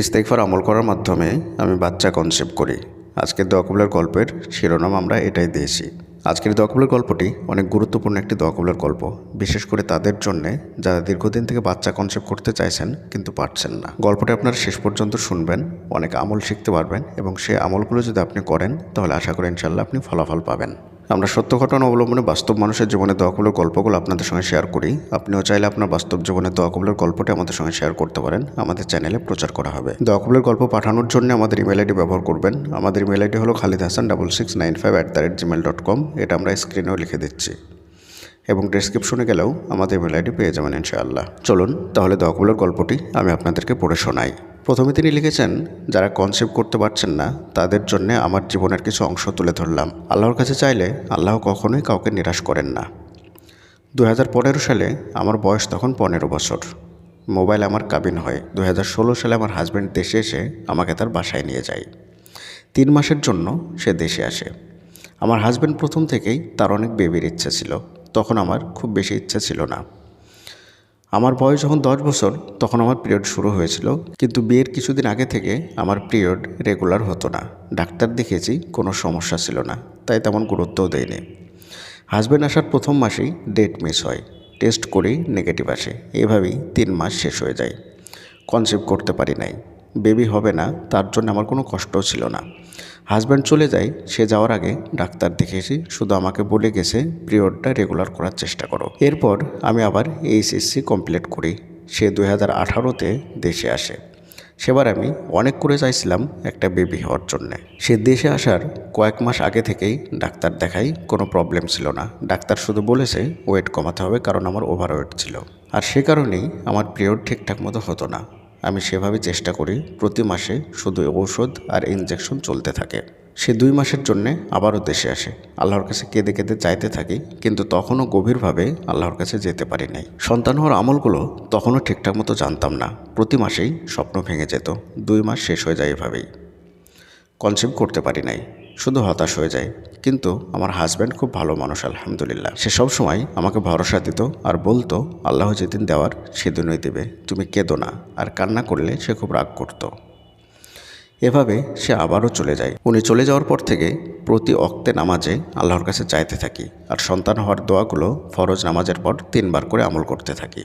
ইস্তেকফার আমল করার মাধ্যমে আমি বাচ্চা কনসেপ্ট করি। আজকের দোয়াকবুলের গল্পের শিরোনাম আমরা এটাই দিয়েছি। আজকের দোয়াকবুলের গল্পটি অনেক গুরুত্বপূর্ণ একটি দোয়াকবুলের গল্প। বিশেষ করে তাদের জন্যে যারা দীর্ঘদিন থেকে বাচ্চা কনসেপ্ট করতে চাইছেন কিন্তু পারছেন না। গল্পটি আপনারা শেষ পর্যন্ত শুনবেন, অনেক আমল শিখতে পারবেন এবং সেই আমলগুলো যদি আপনি করেন, তাহলে আশা করি ইনশাল্লাহ আপনি ফলাফল পাবেন। আমরা সত্য ঘটনা অবলম্বনে বাস্তব মানুষের জীবনে দোয়াকবুলের গল্পগুলো আপনাদের সঙ্গে শেয়ার করি। আপনিও চাইলে আপনার বাস্তব জীবনে দোয়াকবুলের গল্পটি আমাদের সঙ্গে শেয়ার করতে পারেন। আমাদের চ্যানেলে প্রচার করা হবে। দোয়াকবুলের গল্প পাঠানোর জন্য আমাদের ইমেল আইডি ব্যবহার করবেন। আমাদের ইমেল আইডি হলো Khalid Hasan double six nine five at the rate Gmail dot com এটা আমরা স্ক্রিনেও লিখে দিচ্ছি। এবং ডেসক্রিপশনে গেলেও আমাদের ইমেল আইডি পেয়ে যাবেন ইনশাআল্লাহ। চলুন তাহলে দোয়াকবুলের গল্পটি আমি আপনাদেরকে পড়ে শোনাই। প্রথমে তিনি লিখেছেন, যারা কনসেপ্ট করতে পারছেন না, তাদের জন্য আমার জীবনের কিছু অংশ তুলে ধরলাম। আল্লাহর কাছে চাইলে আল্লাহ কখনোই কাউকে নিরাশ করেন না। দু হাজার পনেরো সালে আমার বয়স তখন পনেরো বছর। মোবাইল আমার কাবিন হয় দু হাজার ষোলো সালে আমার হাজব্যান্ড দেশে এসে আমাকে তার বাসায় নিয়ে যায়। তিন মাসের জন্য সে দেশে আসে। আমার হাজব্যান্ড প্রথম থেকেই তার অনেক বেবির ইচ্ছা ছিল। তখন আমার খুব বেশি ইচ্ছা ছিল না। আমার বয়স যখন দশ বছর, তখন আমার পিরিয়ড শুরু হয়েছিল। কিন্তু বিয়ের কিছুদিন আগে থেকে আমার পিরিয়ড রেগুলার হতো না। ডাক্তার দেখিয়েছি, কোনো সমস্যা ছিল না। তাই তেমন গুরুত্বও দেয়নি হাজব্যান্ড আসার প্রথম মাসেই ডেট মিস হয়। টেস্ট করেই নেগেটিভ আসে। এভাবেই তিন মাস শেষ হয়ে যায়। কনসেপ্ট করতে পারি নাই। বেবি হবে না, তার জন্য আমার কোনো কষ্টও ছিল না। হাজব্যান্ড চলে যায়, সে যাওয়ার আগে ডাক্তার দেখেছি, শুধু আমাকে বলে গেছে, পিরিয়ডটা রেগুলার করার চেষ্টা করো। এরপর আমি আবার এইচএসসি কমপ্লিট করি, সে দু হাজার আঠারোতে দেশে আসে। সেবার আমি অনেক করে চাইছিলাম একটা বেবি হওয়ার জন্যে। সে দেশে আসার কয়েক মাস আগে থেকেই ডাক্তার দেখাই কোনো প্রবলেম ছিল না। ডাক্তার শুধু বলেছে ওয়েট কমাতে হবে কারণ আমার ওভার ওয়েট ছিল। আর সে কারণেই আমার পিরিয়ড ঠিকঠাক মতো হতো না। আমি সেভাবে চেষ্টা করি প্রতি মাসে শুধু ঔষধ আর ইনজেকশন চলতে থাকে। সে দুই মাসের জন্যে আবারও দেশে আসে। আল্লাহর কাছে কেঁদে কেঁদে চাইতে থাকি, কিন্তু তখনও গভীরভাবে আল্লাহর কাছে যেতে পারি নাই। সন্তান হওয়ার আমলগুলো তখনও ঠিকঠাক মতো জানতাম না। প্রতি মাসেই স্বপ্ন ভেঙে যেত। দুই মাস শেষ হয়ে যায় এভাবেই। কনসেপ্ট করতে পারি নাই। শুধু হতাশ হয়ে যায়। কিন্তু আমার হাজব্যান্ড খুব ভালো মানুষ, আলহামদুলিল্লাহ। সে সব সময় আমাকে ভরসা দিত আর বলতো, আল্লাহ যেদিন দেওয়ার, সেদিনই দেবে। তুমি কেঁদো না। আর কান্না করলে সে খুব রাগ করতো। এভাবে সে আবারও চলে যায়। উনি চলে যাওয়ার পর থেকে প্রতি অক্তে নামাজে আল্লাহর কাছে চাইতে থাকি। আর সন্তান হওয়ার দোয়াগুলো ফরজ নামাজের পর তিনবার করে আমল করতে থাকি।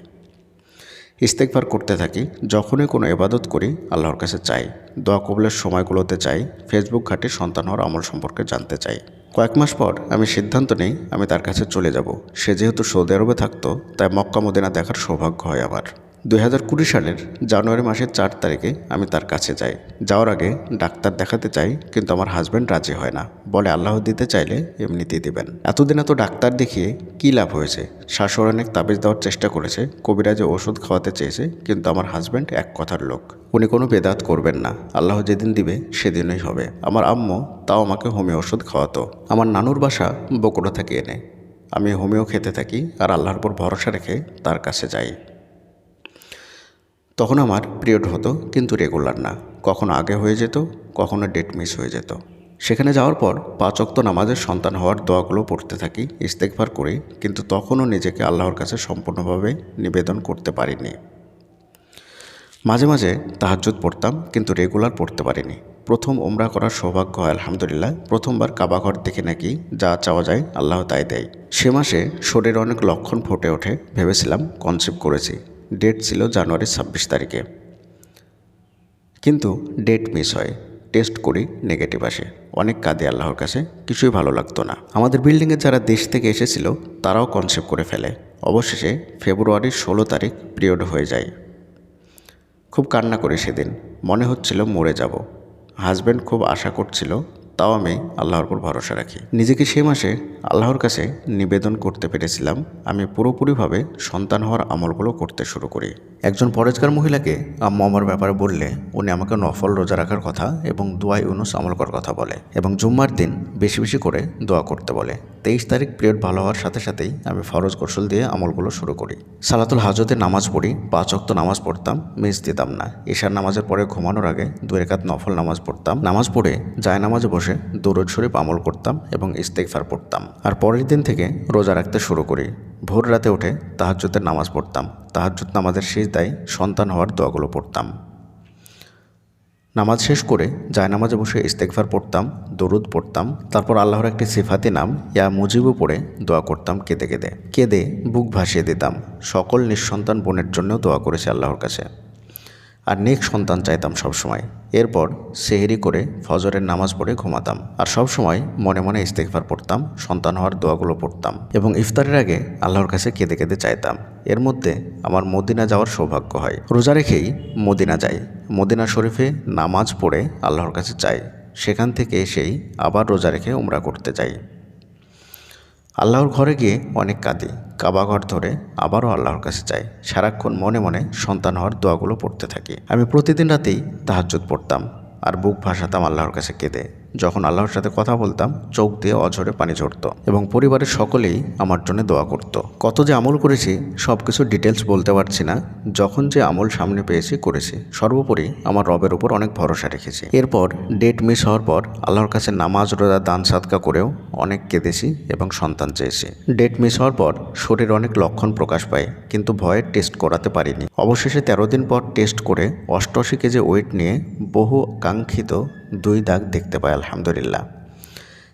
ইস্তেকবার করতে থাকি, যখনই কোনো এবাদত করি, আল্লাহর কাছে চাই। দোয়া কবলের সময়গুলোতে চাই, ফেসবুক ঘাটে সন্তান হওয়ার আমল সম্পর্কে জানতে চাই। কয়েক মাস পর আমি সিদ্ধান্ত নেই, আমি তার কাছে চলে যাব। সে যেহেতু সৌদি আরবে থাকতো, তাই মক্কা মদিনা দেখার সৌভাগ্য হয় আমার। দুই হাজার কুড়ি সালের জানুয়ারি মাসের চার তারিখে আমি তার কাছে যাই। যাওয়ার আগে ডাক্তার দেখাতে চাই, কিন্তু আমার হাজব্যান্ড রাজি হয় না। বলে আল্লাহ দিতে চাইলে এমনিতেই দেবেন। এতদিন এত ডাক্তার দেখিয়ে কী লাভ হয়েছে? শাশুড় অনেক তাবিজ দেওয়ার চেষ্টা করেছে, কবিরাজে ওষুধ খাওয়াতে চেয়েছে, কিন্তু আমার হাজব্যান্ড এক কথার লোক। উনি কোনো বেদাত করবেন না। আল্লাহ যেদিন দিবে, সেদিনই হবে। আমার আম্মু তাও আমাকে হোমিও ওষুধ খাওয়াতো। আমার নানুর বাসা বকুড়া থেকে এনে। আমি হোমিও খেতে থাকি আর আল্লাহর উপর ভরসা রেখে তার কাছে যাই। তখন আমার পিরিয়ড হতো, কিন্তু রেগুলার না। কখনো আগে হয়ে যেত, কখনো ডেট মিস হয়ে যেত। সেখানে যাওয়ার পর পাঁচ অক্ত নামাজের সন্তান হওয়ার দোয়াগুলো পড়তে থাকি ইস্তেকভার করি, কিন্তু তখনও নিজেকে আল্লাহর কাছে সম্পূর্ণভাবে নিবেদন করতে পারিনি। মাঝে মাঝে তাহাজ্জুদ পড়তাম, কিন্তু রেগুলার পড়তে পারিনি। প্রথম ওমরা করার সৌভাগ্য হয়, আলহামদুলিল্লাহ, প্রথমবার কাবাঘর দেখে নাকি যা চাওয়া যায় আল্লাহ তাই দেয়। সে মাসে শরীর অনেক লক্ষণ ফুটে ওঠে, ভেবেছিলাম কনসেপ্ট করেছি। ডেট ছিল জানুয়ারি ছাব্বিশ তারিখে। কিন্তু ডেট মিস হয়, টেস্ট করি নেগেটিভ আসে। অনেক কাঁদে আল্লাহর কাছে, কিছুই ভালো লাগতো না। আমাদের বিল্ডিংয়ে যারা দেশ থেকে এসেছিল, তারাও কনসেপ্ট করে ফেলে। অবশেষে ফেব্রুয়ারির ষোলো তারিখ পিরিয়ড হয়ে যায়। খুব কান্না করি সেদিন। মনে হচ্ছিল মরে যাব। হাজব্যান্ড খুব আশা করছিল তাও আমি আল্লাহর উপর ভরসা রাখি। নিজেকে সে মাসে আল্লাহর কাছে নিবেদন করতে পেরেছিলাম। আমি পুরোপুরিভাবে সন্তান হওয়ার আমলগুলো করতে শুরু করি। একজন পরেজগার মহিলাকে আম্মু আমার ব্যাপারে বললে, উনি আমাকে নফল রোজা রাখার কথা এবং দোয়া ইউনুস আমল করার কথা বলে এবং জুম্মার দিন বেশি বেশি করে দোয়া করতে বলে। তেইশ তারিখ পিরিয়ড ভালো হওয়ার সাথে সাথেই আমি ফরজ গোসল দিয়ে আমলগুলো শুরু করি। সালাতুল হাজতে নামাজ পড়ি, পাঁচ অক্ত নামাজ পড়তাম, মিস দিতাম না। ঈশার নামাজের পরে ঘুমানোর আগে দু রেখাত নফল নামাজ পড়তাম। নামাজ পড়ে যায় নামাজে বসে দরুদ শরীফ আমল করতাম এবং ইস্তেকফার পড়তাম। আর পরের দিন থেকে রোজা রাখতে শুরু করি। ভোর রাতে উঠে তাহাজ্জুদের নামাজ পড়তাম। তাহাজ্জুদ নামাজের শেষ দায় সন্তান হওয়ার দোয়াগুলো পড়তাম। নামাজ শেষ করে জায়নামাজে বসে ইস্তেকফার পড়তাম, দরুদ পড়তাম। তারপর আল্লাহর একটি সিফাতি নাম, ইয়া মুজিবু পড়ে দোয়া করতাম কেঁদে কেঁদে। কেঁদে বুক ভাসিয়ে দিতাম। সকল নিঃসন্তান বোনের জন্যও দোয়া করেছে আল্লাহর কাছে। আর নেক সন্তান চাইতাম সবসময়। এরপর সেহেরি করে ফজরের নামাজ পড়ে ঘুমাতাম। আর সবসময় মনে মনে ইস্তেকফার পড়তাম, সন্তান হওয়ার দোয়াগুলো পড়তাম এবং ইফতারের আগে আল্লাহর কাছে কেঁদে কেঁদে চাইতাম। এর মধ্যে আমার মদিনা যাওয়ার সৌভাগ্য হয়। রোজা রেখেই মদিনা যাই। মদিনা শরীফে নামাজ পড়ে আল্লাহর কাছে চাই সেখান থেকে এসেই আবার রোজা রেখে উমরা করতে যাই। আল্লাহর ঘরে গিয়ে অনেক কাঁদি। কাবা ঘর ধরে আবারও আল্লাহর কাছে যাই সারাক্ষণ মনে মনে সন্তান হওয়ার দোয়াগুলো পড়তে থাকি। আমি প্রতিদিন রাতেই তাহাজ্জুদ পড়তাম আর বুক ভাসাতাম আল্লাহর কাছে কেঁদে। যখন আল্লাহর সাথে কথা বলতাম, চোখ দিয়ে অঝরে পানি ঝরতো এবং পরিবারের সকলেই আমার জন্য দোয়া করত। কত যে আমল করেছি সব কিছু ডিটেলস বলতে পারছি না। যখন যে আমল সামনে পেয়েছি, করেছি। সর্বোপরি আমার রবের উপর অনেক ভরসা রেখেছি। এরপর ডেট মিস হওয়ার পর, আল্লাহর কাছে নামাজ, রোজা, দান, সাদকা করেও অনেক কেঁদেছি এবং সন্তান চেয়েছি। ডেট মিস হওয়ার পর, শরীর অনেক লক্ষণ প্রকাশ পায়, কিন্তু ভয়ে টেস্ট করাতে পারিনি। অবশেষে তেরো দিন পর টেস্ট করে অষ্টআশি কেজি ওয়েট নিয়ে বহু কাঙ্ক্ষিত দুই দাগ দেখতে পাই, আলহামদুলিল্লাহ।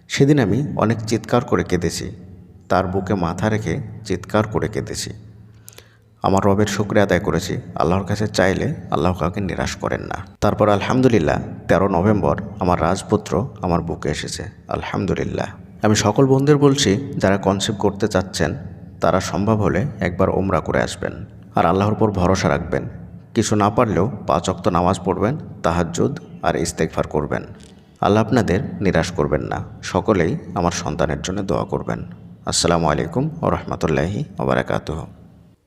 সেদিন আমি অনেক চিৎকার করে কেঁদেছি। তার বুকে মাথা রেখে চিৎকার করে কেঁদেছি। আমার রবের শুক্রিয়া আদায় করেছি। আল্লাহর কাছে চাইলে আল্লাহ কাউকে নিরাশ করেন না। তারপর আলহামদুলিল্লাহ, তেরো নভেম্বর আমার রাজপুত্র আমার বুকে এসেছে। আলহামদুলিল্লাহ। আমি সকল বন্ধুদের বলছি, যারা কনসেপ্ট করতে চাচ্ছেন, তারা সম্ভব হলে একবার ওমরা করে আসবেন। আর আল্লাহর উপর ভরসা রাখবেন। কিছু না পারলেও পাঁচ অক্ত নামাজ পড়বেন, তাহাজ্জুদ আর ইস্তেকফার করবেন। আল্লাহ আপনাদের নিরাশ করবেন না। সকলেই আমার সন্তানের জন্য দোয়া করবেন। আসসালামু আলাইকুম ও রহমতুল্লাহি ওবরাকাতুহ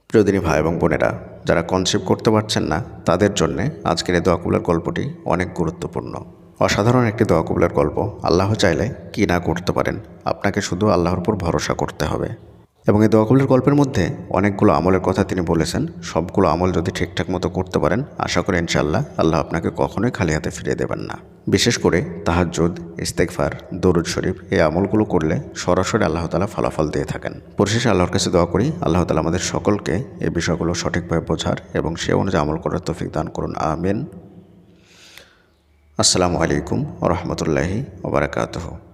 প্রিয়দিনী ভাই এবং বোনেরা, যারা কনসেপ্ট করতে পারছেন না, তাদের জন্যে আজকের এই দোয়াকুলার গল্পটি অনেক গুরুত্বপূর্ণ। অসাধারণ একটি দোয়া দোয়াকুলার গল্প। আল্লাহ চাইলে কি না করতে পারেন? আপনাকে শুধু আল্লাহর উপর ভরসা করতে হবে। এবং এই দোয়াকুলের গল্পের মধ্যে অনেকগুলো আমলের কথা তিনি বলেছেন। সবগুলো আমল যদি ঠিকঠাক মতো করতে পারেন, আশা করি ইনশাল্লাহ আল্লাহ আপনাকে কখনোই খালি হাতে ফিরিয়ে দেবেন না। বিশেষ করে তাহাজ্জুদ ইস্তেকফার দরুদ শরীফ এই আমলগুলো করলে সরাসরি আল্লাহ তালা ফলাফল দিয়ে থাকেন। পরিশেষে আল্লাহর কাছে দোয়া করি, আল্লাহ তালা আমাদের সকলকে এই বিষয়গুলো সঠিকভাবে বোঝার এবং সে অনুযায়ী আমল করার তৌফিক দান করুন। আমিন। আসসালামু আলাইকুম রহমতুল্লাহি ওবরাকাতহ